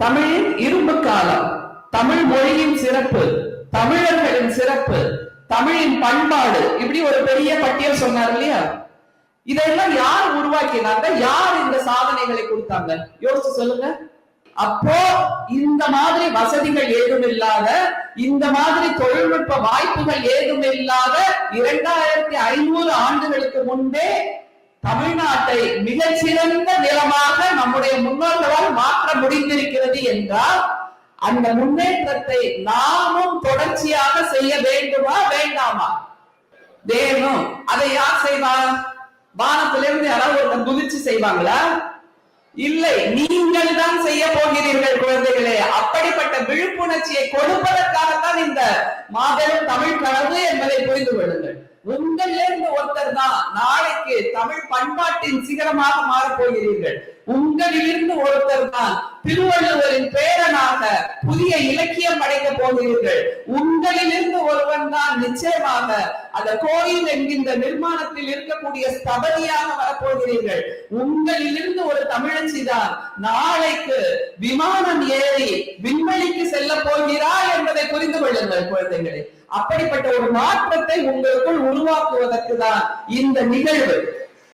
தமிழின் இரும்பு காலம் தமிழ் மொழியின் சிறப்பு தமிழர்களின் சிறப்பு தமிழின் பண்பாடு இப்படி ஒரு பெரிய பட்டியல் சொன்னார் இல்லையா? இதெல்லாம் யார் உருவாக்கினாங்க? யார் இந்த சாதனைகளை கொடுத்தாங்க? யோசிச்சு சொல்லுங்க. அப்போ இந்த மாதிரி வசதிகள் ஏதும் இல்லாத இந்த மாதிரி தொழில்நுட்ப வாய்ப்புகள் ஏதும் இல்லாத இரண்டாயிரத்தி ஐநூறு ஆண்டுகளுக்கு முன்பே தமிழ்நாட்டை மிகச்சிறந்த நிலமாக முடிந்திருக்கிறது என்றால் அந்த முன்னேற்றத்தை நாமும் தொடர்ச்சியாக செய்ய வேண்டுமா வேண்டாமா? வேணும். அதை யார் செய்வா? வானத்திலிருந்து யாராவது ஒருத்தர் குதிச்சு செய்வாங்களா? இல்லை நீங்கள் தான் செய்ய போகிறீர்கள். அப்படிப்பட்ட விழிப்புணர்ச்சியை கொடுப்பதற்காகத்தான் இந்த மாபெரும் தமிழ் கனவு என்பதை புரிந்து கொள்ளுங்கள். உங்களிலிருந்து ஒருத்தர் தான் நாளைக்கு தமிழ் பண்பாட்டின் சிகரமாக மாறப் போகிறீர்கள் உங்களிலிருந்து ஒருத்தர் தான் திருவள்ளுவரின் பேரனாக புதிய இலக்கியம் படைக்க போகிறீர்கள். உங்களிலிருந்து ஒருவன் தான் நிச்சயமாக அந்த கோயில் என்கின்ற நிர்மாணத்தில் இருக்கக்கூடிய ஸ்தபதியாக வரப்போகிறீர்கள். உங்களிலிருந்து ஒரு தமிழச்சி தான் நாளைக்கு விமானம் ஏறி விண்வெளிக்கு செல்ல போகிறாய் என்பதை புரிந்து கொள்ளுங்கள் குழந்தைகளே. அப்படிப்பட்ட ஒரு மாற்றத்தை உங்களுக்குள் உருவாக்குவதற்கு தான் இந்த நிகழ்வு.